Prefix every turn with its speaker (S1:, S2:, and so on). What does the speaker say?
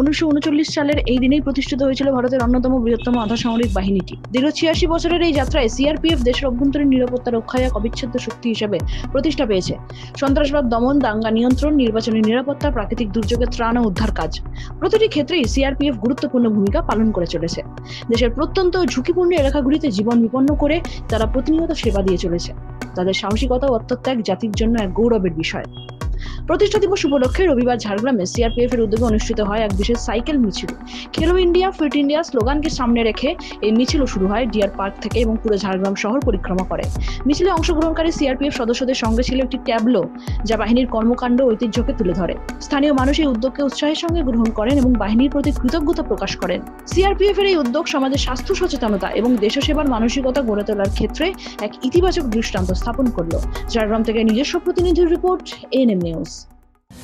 S1: উনিশশো উনচল্লিশ সালের এই দিনেই প্রতিষ্ঠিত হয়েছিল ভারতের অন্যতম বৃহত্তম আধা সামরিক বাহিনীটি। দীর্ঘ ছিয়াশি বছরের এই যাত্রায় সিআরপিএফ দেশের অভ্যন্তরীণ নিরাপত্তা রক্ষায় এক অবিচ্ছেদ্য শক্তি হিসেবে প্রতিষ্ঠা পেয়েছে। সন্ত্রাসবাদ, দমন, দাঙ্গা নিয়ন্ত্রণ, নির্বাচনী নিরাপত্তা, প্রাকৃতিক দুর্যোগের ত্রাণ ও উদ্ধার কাজ। প্রতিটি ক্ষেত্রেই সিআরপিএফ গুরুত্বপূর্ণ ভূমিকা পালন করে চলেছে। দেশের প্রত্যন্ত ঝুঁকিপূর্ণ এলাকাগুলিতে জীবন বিপন্ন করে তারা প্রতিনিয়ত সেবা দিয়ে চলেছে। তাদের সাহসিকতা ও আত্মত্যাগ জাতির জন্য এক গৌরবের বিষয়। প্রতিষ্ঠা দিবস উপলক্ষে রবিবার ঝাড়গ্রামে সিআরপিএফ এর উদ্যোগে অনুষ্ঠিত হয় এক বিশেষ সাইকেল মিছিল। খেলো ইন্ডিয়া, ফিট ইন্ডিয়া স্লোগানকে সামনে রেখে এই মিছিলও শুরু হয় ডিয়ার পার্ক থেকে এবং পুরো ঝাড়গ্রাম শহর পরিক্রমা করে। মিছিলে অংশগ্রহণকারী সিআরপিএফ সদস্যদের সঙ্গে ছিল একটি ট্যাবলো, যা বাহিনীর কর্মকাণ্ড ঐতিহ্যকে তুলে ধরে। স্থানীয় মানুষ এই উদ্যোগকে উৎসাহের সঙ্গে গ্রহণ করেন এবং বাহিনীর প্রতি কৃতজ্ঞতা প্রকাশ করেন। সিআরপিএফ এর এই উদ্যোগ সমাজের স্বাস্থ্য সচেতনতা এবং দেশসেবার মানসিকতা গড়ে তোলার ক্ষেত্রে এক ইতিবাচক দৃষ্টান্ত স্থাপন করল। ঝাড়গ্রাম থেকে নিজস্ব প্রতিনিধির রিপোর্ট এএনএম নিউজ